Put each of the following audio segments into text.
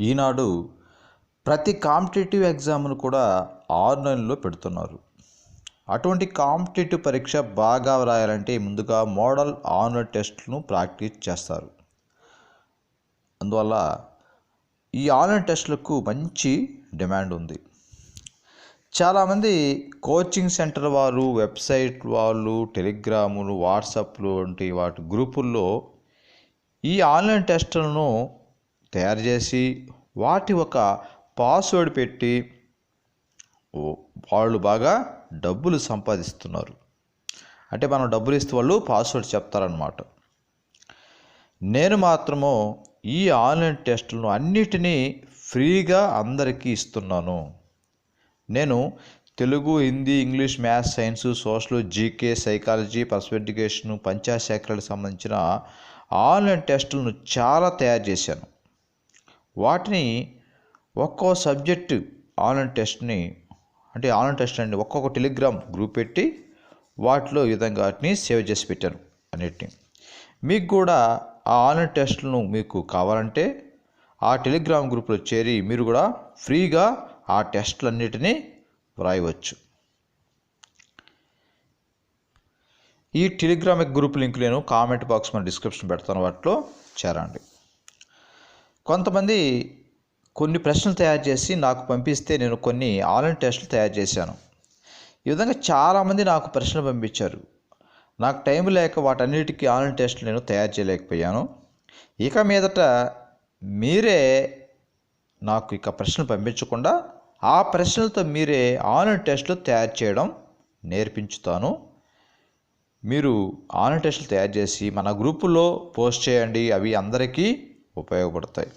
ఈనాడు ప్రతి కాంపిటేటివ్ ఎగ్జామ్ను కూడా ఆన్లైన్లో పెడుతున్నారు. అటువంటి కాంపిటేటివ్ పరీక్ష బాగా రాయాలంటే ముందుగా మోడల్ ఆన్లైన్ టెస్ట్ను ప్రాక్టీస్ చేస్తారు. అందువల్ల ఈ ఆన్లైన్ టెస్టులకు మంచి డిమాండ్ ఉంది. చాలామంది కోచింగ్ సెంటర్ వారు వెబ్సైట్ వాళ్ళు టెలిగ్రాములు వాట్సాప్లు వంటి వాటి గ్రూపుల్లో ఈ ఆన్లైన్ టెస్టులను తయారు చేసి వాటి ఒక పాస్వర్డ్ పెట్టి వాళ్ళు బాగా డబ్బులు సంపాదిస్తున్నారు. అంటే మనం డబ్బులు ఇస్తే వాళ్ళు పాస్వర్డ్ చెప్తారనమాట నేను మాత్రము ఈ ఆన్లైన్ టెస్టులను అన్నిటినీ ఫ్రీగా అందరికీ ఇస్తున్నాను. నేను Telugu Hindi English maths science social GK psychology పర్స్పెడికేషన్ panchayat శాఖలకు సంబంధించిన ఆన్లైన్ టెస్టులను చాలా తయారు చేశాను. వాటిని ఒక్కో సబ్జెక్టు ఆన్లైన్ టెస్ట్ని అంటే ఆన్లైన్ టెస్ట్ అండి ఒక్కొక్క టెలిగ్రామ్ గ్రూప్ పెట్టి వాటిలో ఈ విధంగా వాటిని సేవ్ చేసి పెట్టాను అన్నిటిని. మీకు కూడా ఆ ఆన్లైన్ టెస్ట్లను మీకు కావాలంటే ఆ టెలిగ్రామ్ గ్రూప్లో చేరి మీరు కూడా ఫ్రీగా ఆ టెస్ట్లన్నిటినీ వ్రాయవచ్చు. ఈ టెలిగ్రామ్ గ్రూప్ లింక్ నేను కామెంట్ బాక్స్ మన డిస్క్రిప్షన్ పెడతాను వాటిలో చేరండి. కొంతమంది కొన్ని ప్రశ్నలు తయారు చేసి నాకు పంపిస్తే నేను కొన్ని ఆన్లైన్ టెస్టులు తయారు చేశాను. ఈ విధంగా చాలామంది నాకు ప్రశ్నలు పంపించారు. నాకు టైం లేక వాటన్నిటికీ ఆన్లైన్ టెస్టులు నేను తయారు చేయలేకపోయాను. ఇక మీదట మీరే నాకు ఇక ప్రశ్నలు పంపించకుండా ఆ ప్రశ్నలతో మీరే ఆన్లైన్ టెస్టులు తయారు చేయడం నేర్పించుతాను. మీరు ఆన్లైన్ టెస్టులు తయారు చేసి మన గ్రూపులో పోస్ట్ చేయండి. అవి అందరికీ ఉపయోగపడతాయి.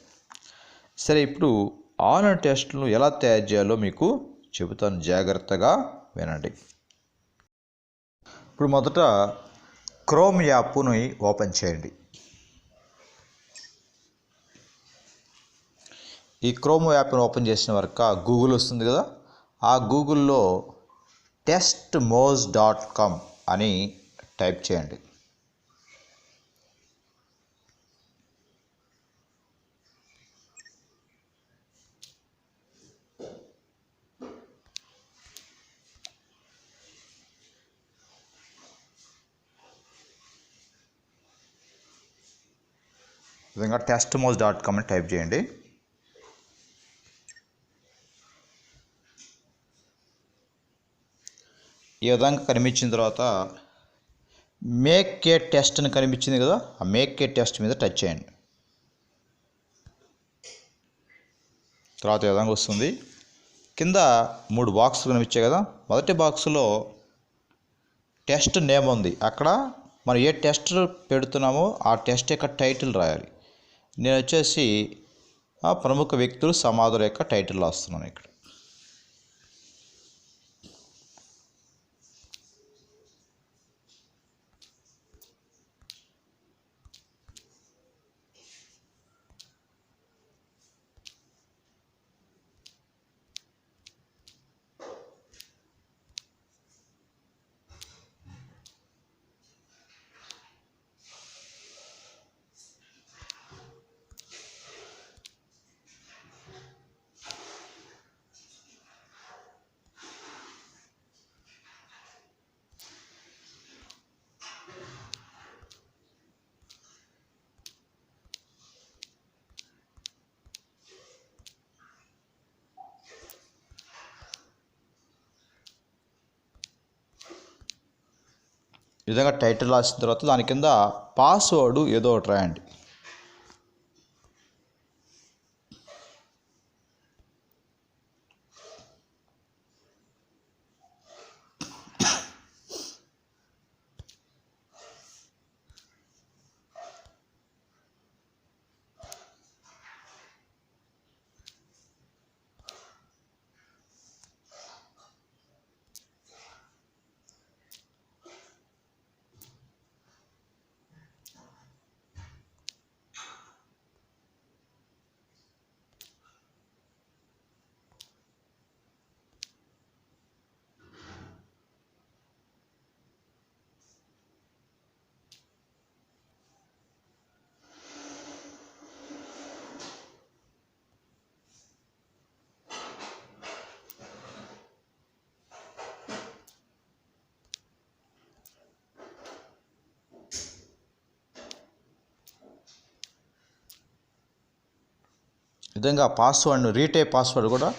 సరే ఇప్పుడు ఆన్లైన్ టెస్టులను ఎలా తయారు చేయాలో మీకు చెబుతాను. జాగ్రత్తగా వినండి. ఇప్పుడు మొదట క్రోమ్ యాప్ని ఓపెన్ చేయండి. ఈ క్రోమ్ యాప్ని ఓపెన్ చేసిన వరకు గూగుల్ వస్తుంది కదా. ఆ గూగుల్లో టెస్ట్ మోజ్ డాట్ కామ్ అని టైప్ చేయండి. విధంగా టెస్ట్ మోజ్ డాట్ కామ్ అని టైప్ చేయండి. ఈ విధంగా కనిపించిన తర్వాత మేక్ కే టెస్ట్ అని కనిపించింది కదా ఆ మేక్ కే టెస్ట్ మీద టచ్ చేయండి. తర్వాత ఈ విధంగా వస్తుంది. కింద మూడు బాక్సులు కనిపించాయి కదా మొదటి బాక్సులో టెస్ట్ నేమ్ ఉంది. అక్కడ మనం ఏ టెస్ట్ పెడుతున్నామో ఆ టెస్ట్ యొక్క టైటిల్ రాయాలి. నేను వచ్చేసి ఆ ప్రముఖ వ్యక్తులు సమాధుల యొక్క టైటిల్ రాస్తున్నాను ఇక్కడ ఈ విధంగా టైటిల్ రాసిన తర్వాత దాని కింద పాస్వర్డ్ ఏదో ఒకటి రాయండి. విధంగా పాస్వర్డ్ను రీటే పాస్వర్డ్ కూడా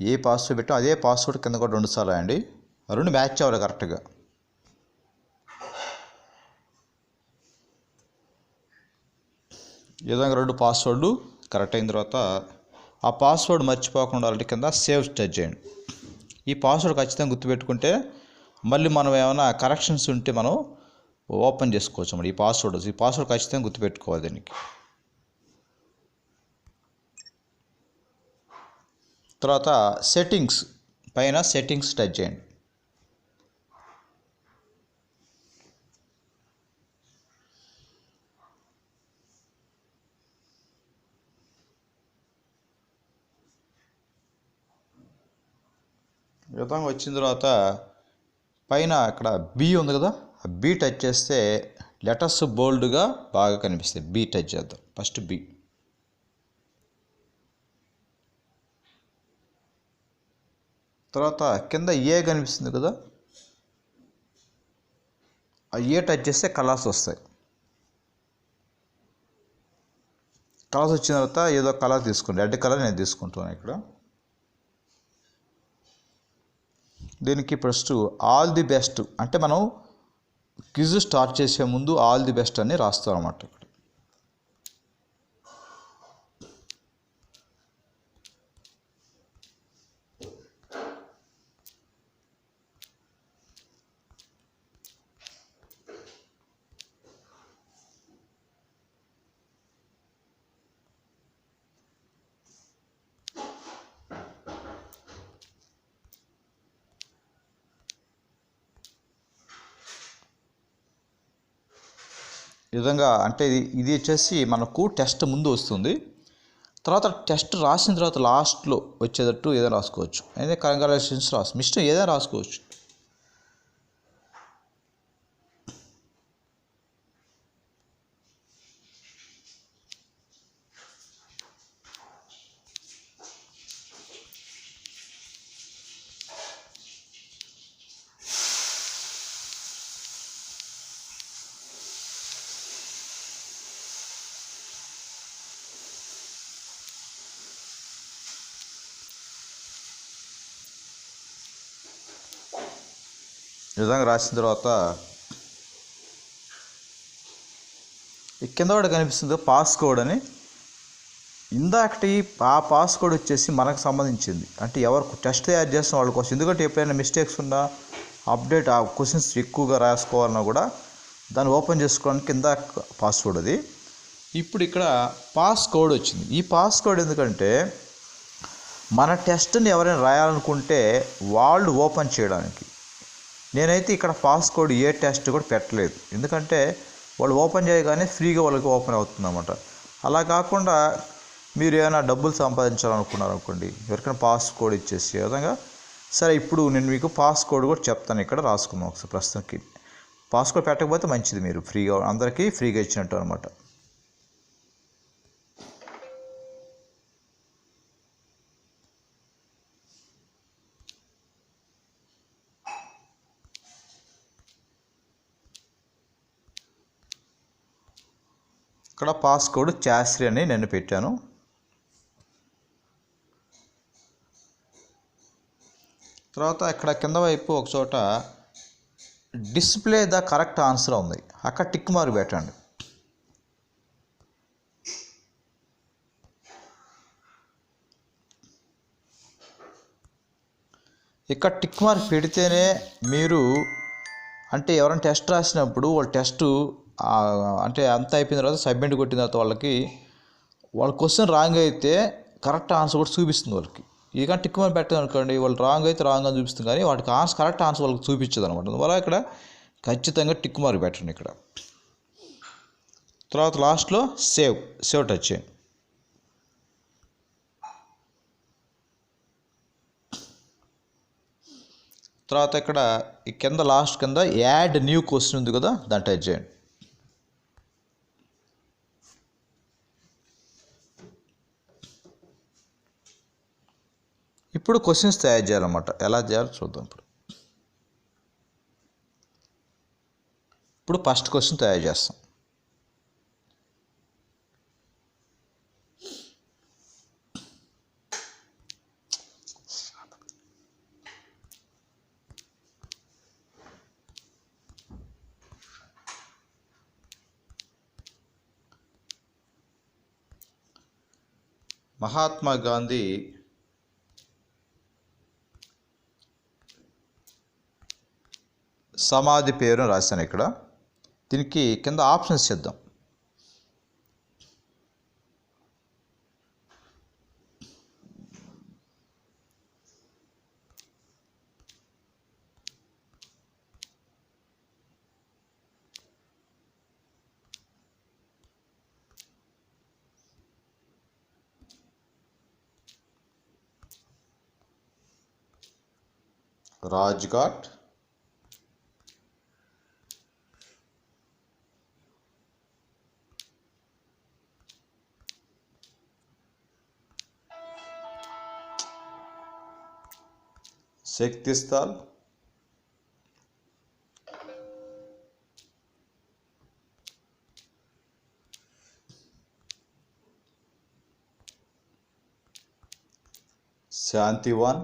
ఏ పాస్వర్డ్ పెట్టో అదే పాస్వర్డ్ కింద కూడా రెండు సార్లు అండి రెండు మ్యాచ్ అవ్వాలి కరెక్ట్గా ఈ విధంగా రెండు పాస్వర్డ్లు కరెక్ట్ అయిన తర్వాత ఆ పాస్వర్డ్ మర్చిపోకుండా వాళ్ళ కింద సేవ్ టచ్ చేయండి. ఈ పాస్వర్డ్ ఖచ్చితంగా గుర్తుపెట్టుకుంటే మళ్ళీ మనం ఏమైనా కరెక్షన్స్ ఉంటే మనం ఓపెన్ చేసుకోవచ్చు మరి ఈ పాస్వర్డ్ ఈ పాస్వర్డ్ ఖచ్చితంగా గుర్తుపెట్టుకోవాలి దీనికి. తర్వాత సెట్టింగ్స్ పైన సెట్టింగ్స్ టచ్ చేయండి. ఈ విధంగా వచ్చిన తర్వాత పైన ఇక్కడ బి ఉంది కదా ఆ బి టచ్ చేస్తే లెటర్స్ బోల్డ్గా బాగా కనిపిస్తాయి. బి టచ్ చేద్దాం. ఫస్ట్ బి తర్వాత కింద ఏ కనిపిస్తుంది కదా? ఆ ఏ టచ్ చేస్తే కలర్స్ వస్తాయి. కలర్స్ వచ్చిన తర్వాత ఏదో కలర్ తీసుకోండి. రెడ్ కలర్ నేను తీసుకుంటాను ఇక్కడ. దీనికి ఫస్ట్ ఆల్ ది బెస్ట్ అంటే మనం క్విజ్ స్టార్ట్ చేసే ముందు ఆల్ ది బెస్ట్ అని రాస్తాం అన్నమాట ఇక్కడ ఈ విధంగా అంటే ఇది ఇది వచ్చేసి మనకు టెస్ట్ ముందు వస్తుంది. తర్వాత టెస్ట్ రాసిన తర్వాత లాస్ట్లో వచ్చేటట్టు ఏదైనా రాసుకోవచ్చు. అయితే కంగ్రాచులేషన్స్ రాసు మీ ఏదైనా రాసుకోవచ్చు. నిజంగా రాసిన తర్వాత కింద కూడా కనిపిస్తుంది పాస్ కోడ్ అని. ఇందాకటి ఆ పాస్ కోడ్ వచ్చేసి మనకు సంబంధించింది. అంటే ఎవరు టెస్ట్ తయారు చేసిన వాళ్ళ కోసం. ఎందుకంటే ఎప్పుడైనా మిస్టేక్స్ ఉన్నా అప్డేట్ ఆ క్వశ్చన్స్ ఎక్కువగా రాసుకోవాలన్నా కూడా దాన్ని ఓపెన్ చేసుకోవడానికి కింద పాస్వర్డ్ అది. ఇప్పుడు ఇక్కడ పాస్ కోడ్ వచ్చింది. ఈ పాస్ కోడ్ ఎందుకంటే మన టెస్ట్ని ఎవరైనా రాయాలనుకుంటే వాళ్ళు ఓపెన్ చేయడానికి. నేనైతే ఇక్కడ పాస్ కోడ్ ఏ టెస్ట్ కూడా పెట్టలేదు. ఎందుకంటే వాళ్ళు ఓపెన్ చేయగానే ఫ్రీగా వాళ్ళకి ఓపెన్ అవుతుందన్నమాట. అలా కాకుండా మీరు ఏమైనా డబ్బులు సంపాదించాలనుకున్నారు అనుకోండి ఎవరికైనా పాస్ కోడ్ ఇచ్చేసి విధంగా సరే ఇప్పుడు నేను మీకు పాస్ కోడ్ కూడా చెప్తాను ఇక్కడ రాసుకుందాం ఒకసారి ప్రస్తుతానికి. పాస్ కోడ్ పెట్టకపోతే మంచిది మీరు ఫ్రీగా అందరికీ ఫ్రీగా ఇచ్చినట్టు అనమాట ఇక్కడ పాస్కోడ్ చాస్రి అని నేను పెట్టాను. తర్వాత ఇక్కడ కింద వైపు ఒక చోట డిస్ప్లే ద కరెక్ట్ ఆన్సర్ ఉంది. అక్కడ టిక్ మార్క్ పెట్టండి. ఇక్కడ టిక్ మార్క్ పెడితేనే మీరు అంటే ఎవరైనా టెస్ట్ రాసినప్పుడు వాళ్ళ టెస్ట్ అంటే అంత అయిపోయిన తర్వాత సబ్మిట్ కొట్టిన తర్వాత వాళ్ళకి వాళ్ళ క్వశ్చన్ రాంగ్ అయితే కరెక్ట్ ఆన్సర్ కూడా చూపిస్తుంది వాళ్ళకి. ఇక టిక్ మనం పెట్టదు అనుకోండి వాళ్ళు రాంగ్ అయితే రాంగ్ అని చూపిస్తుంది కానీ వాటికి ఆన్సర్ కరెక్ట్ ఆన్సర్ వాళ్ళకి చూపించదు అనమాట అందువల్ల ఇక్కడ ఖచ్చితంగా టిక్ మార్క్ పెట్టండి ఇక్కడ. తర్వాత లాస్ట్లో సేవ్ సేవ్ టచ్ చేయండి. తర్వాత ఇక్కడ ఈ కింద లాస్ట్ కింద యాడ్ న్యూ క్వశ్చన్ ఉంది కదా దాన్ని టచ్ చేయండి. ఇప్పుడు క్వశ్చన్స్ తయారు చేయాలన్నమాట. ఎలా చేయాలో చూద్దాం ఇప్పుడు. ఇప్పుడు ఫస్ట్ క్వశ్చన్ తయారు చేస్తాం. మహాత్మా గాంధీ సమాధి పేరు రాశాను ఇక్కడ దీనికి కింద ఆప్షన్స్ చేద్దాం రాజ్ఘాట్ శక్తి స్థల్ శాంతివన్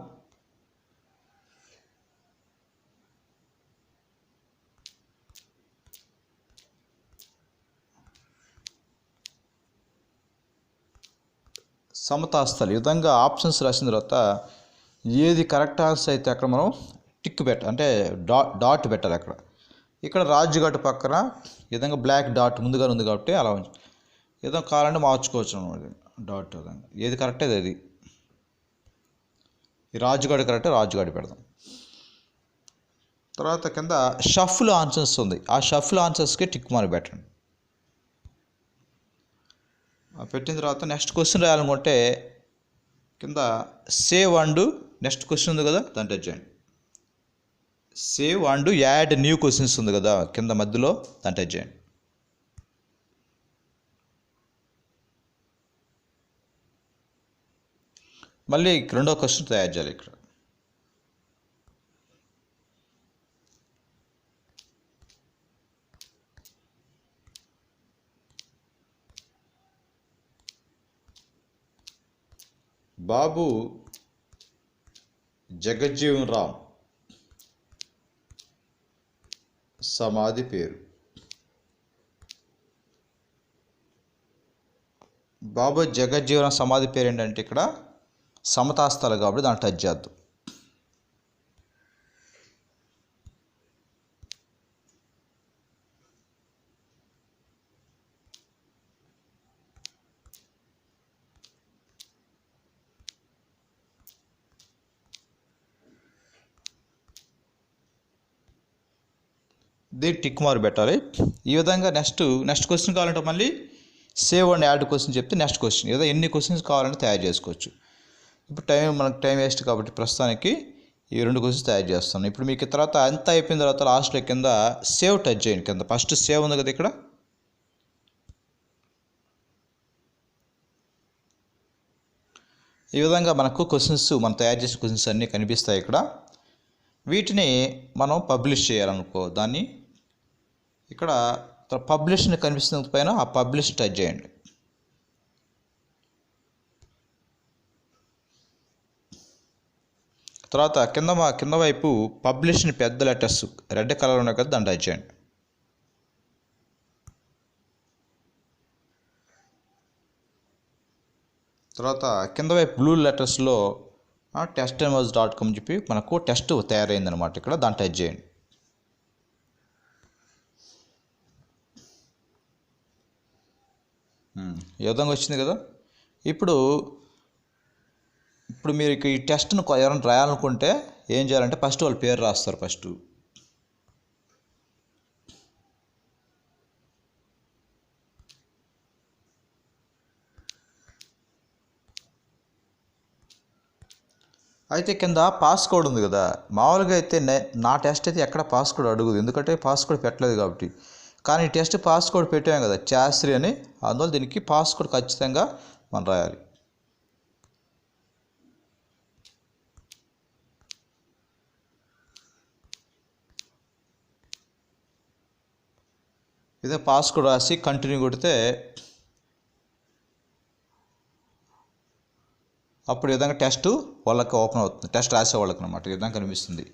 సమతాస్థలి ఈ విధంగా ఆప్షన్స్ రాసిన తర్వాత ఏది కరెక్ట్ ఆన్సర్ అయితే అక్కడ మనం టిక్ పెట్ట అంటే డాట్ డాట్ పెట్టాలి అక్కడ. ఇక్కడ రాజ్ఘాట్ పక్కన విధంగా బ్లాక్ డాట్ ముందుగా ఉంది కాబట్టి అలా ఉంచు ఏదో కావాలంటే మార్చుకోవచ్చు అనమాట డాట్ ఏది కరెక్ట్ అది అది. రాజుగాడు కరెక్ట్ రాజుగాడు పెడదాం. తర్వాత కింద షఫుల్ ఆన్సర్స్ ఉంది. ఆ షఫుల్ ఆన్సర్స్కి టిక్ మార్క్ పెట్టండి. పెట్టిన తర్వాత నెక్స్ట్ క్వశ్చన్ రాయాలనుకుంటే కింద సేవ్ అండ్ నెక్స్ట్ క్వశ్చన్ ఉంది కదా దాన్ని టచ్ చేయండి save and add new questions ఉంది కదా కింద మధ్యలో దాన్ని టచ్ చేయండి మళ్ళీ రెండో క్వశ్చన్ తయారు చేయాలి ఇక్కడ. బాబు జగజ్జీవన్ రామ్. సమాధి పేరు. బాబు జగజ్జీవన సమాధి పేరు ఏంటంటే ఇక్కడ సమతాస్థలు కాబట్టి దాన్ని టచ్ చేద్దాం. ది టిక్ మార్క్ పెట్టాలి. ఈ విధంగా నెక్స్ట్ నెక్స్ట్ క్వశ్చన్ కావాలంటే మళ్ళీ సేవ్ అండ్ యాడ్ క్వశ్చన్ చెప్తే నెక్స్ట్ క్వశ్చన్ ఏదో ఎన్ని క్వశ్చన్స్ కావాలంటే తయారు చేసుకోవచ్చు. ఇప్పుడు టైం మనకు టైం వేస్ట్ కాబట్టి ప్రస్తుతానికి ఈ రెండు క్వశ్చన్స్ తయారు చేస్తాను ఇప్పుడు మీకు తర్వాత అంతా అయిపోయిన తర్వాత లాస్ట్లో కింద సేవ్ టచ్ చేయండి. కింద ఫస్ట్ సేవ్ ఉంది కదా ఇక్కడ? ఈ విధంగా మనకు క్వశ్చన్స్ మనం తయారు చేసిన క్వశ్చన్స్ అన్నీ కనిపిస్తాయి ఇక్కడ. వీటిని మనం పబ్లిష్ చేయాలనుకో దాన్ని ఇక్కడ పబ్లిష్ని కనిపిస్తున్న పైన ఆ పబ్లిష్ టచ్ చేయండి. తర్వాత కింద మా కింద వైపు పబ్లిష్ని పెద్ద లెటర్స్ రెడ్ కలర్ ఉన్నాయి కదా దాన్ని టచ్ చేయండి. తర్వాత కింద వైపు బ్లూ లెటర్స్లో టెస్ట్ ఎమర్స్ డాట్ కామ్ చెప్పి మనకు టెస్ట్ తయారైందనమాట ఇక్కడ దాన్ని టచ్ చేయండి. ఈ విధంగా వచ్చింది కదా? ఇప్పుడు ఇప్పుడు మీరు ఈ టెస్ట్ను ఎవరైనా రాయాలనుకుంటే ఏం చేయాలంటే ఫస్ట్ వాళ్ళ పేరు రాస్తారు ఫస్ట్. అయితే కింద పాస్ కోడ్ ఉంది కదా? మామూలుగా అయితే నా టెస్ట్ అయితే ఎక్కడ పాస్ కోడ్ అడుగుదు. ఎందుకంటే పాస్ కోడ్ పెట్టలేదు కాబట్టి. కానీ టెస్ట్ పాస్కోడ్ పెట్టాం కదా చాశ్రీ అని. అందువల్ల దీనికి పాస్కోడ్ ఖచ్చితంగా మనం రాయాలి. ఇదే పాస్కోడ్ రాసి కంటిన్యూ కొడితే అప్పుడు ఈ విధంగా టెస్ట్ వాళ్ళకి ఓపెన్ అవుతుంది. టెస్ట్ రాసే వాళ్ళకి అనమాట ఈ విధంగా కనిపిస్తుంది.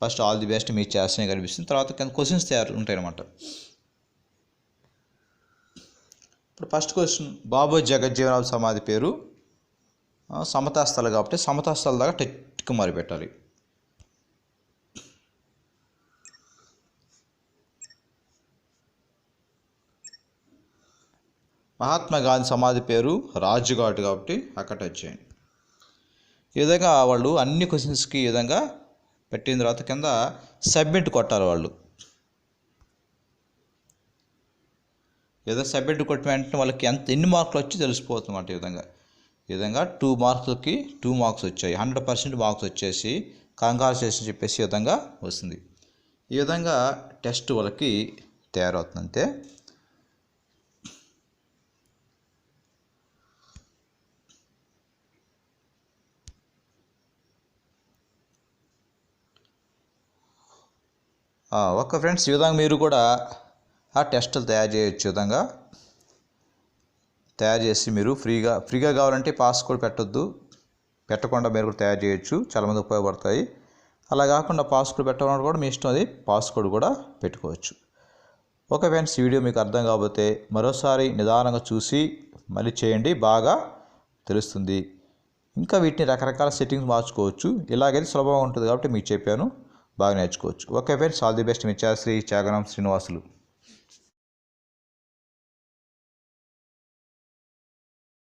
ఫస్ట్ ఆల్ ది బెస్ట్ మీ చేస్తూనే కనిపిస్తుంది. తర్వాత కింద క్వశ్చన్స్ తయారు ఉంటాయి అనమాట ఇప్పుడు ఫస్ట్ క్వశ్చన్ బాబు జగజ్జీవనరావు సమాధి పేరు. ఆ, కాబట్టి సమతాస్థాల దాకా టెక్కి మరి పెట్టాలి. మహాత్మా గాంధీ సమాధి పేరు రాజ్ఘాట్ కాబట్టి అక్కడ టచ్ చేయండి ఈ విధంగా వాళ్ళు అన్ని క్వశ్చన్స్కి ఈ విధంగా పెట్టిన తర్వాత కింద సబ్మిట్ కొట్టాలి వాళ్ళు. ఏదో సబ్జెక్ట్ కొట్టిన వెంటనే వాళ్ళకి ఎంత ఎన్ని మార్కులు వచ్చి తెలిసిపోతుంది అన్నమాట ఈ విధంగా. ఈ విధంగా టూ మార్కులకి టూ మార్క్స్ వచ్చాయి. హండ్రెడ్ పర్సెంట్ మార్క్స్ వచ్చేసి కంగ్రాచులేషన్ చెప్పేసి ఈ విధంగా వస్తుంది. ఈ విధంగా టెస్ట్ వాళ్ళకి తయారవుతుంది అంతే ఓకే ఫ్రెండ్స్ ఈ విధంగా మీరు కూడా ఆ టెస్టులు తయారు చేయొచ్చు విధంగా. తయారు చేసి మీరు ఫ్రీగా ఫ్రీగా కావాలంటే పాస్ కూడా పెట్టొద్దు. పెట్టకుండా మీరు కూడా తయారు చేయొచ్చు. చాలామంది ఉపయోగపడతాయి. అలా కాకుండా పాస్ కోడ్ పెట్టాలన్నా కూడా మీ ఇష్టం అది పాస్ కోడ్ కూడా పెట్టుకోవచ్చు. ఓకే ఫ్రెండ్స్ వీడియో మీకు అర్థం కాకపోతే మరోసారి నిదానంగా చూసి మళ్ళీ చేయండి. బాగా తెలుస్తుంది. ఇంకా వీటిని రకరకాల సెట్టింగ్స్ మార్చుకోవచ్చు. ఇలాగైతే సులభంగా ఉంటుంది కాబట్టి మీకు చెప్పాను. బాగా నేర్చుకోవచ్చు. Okay friends all the best me Shri Chaganam Srinivasulu.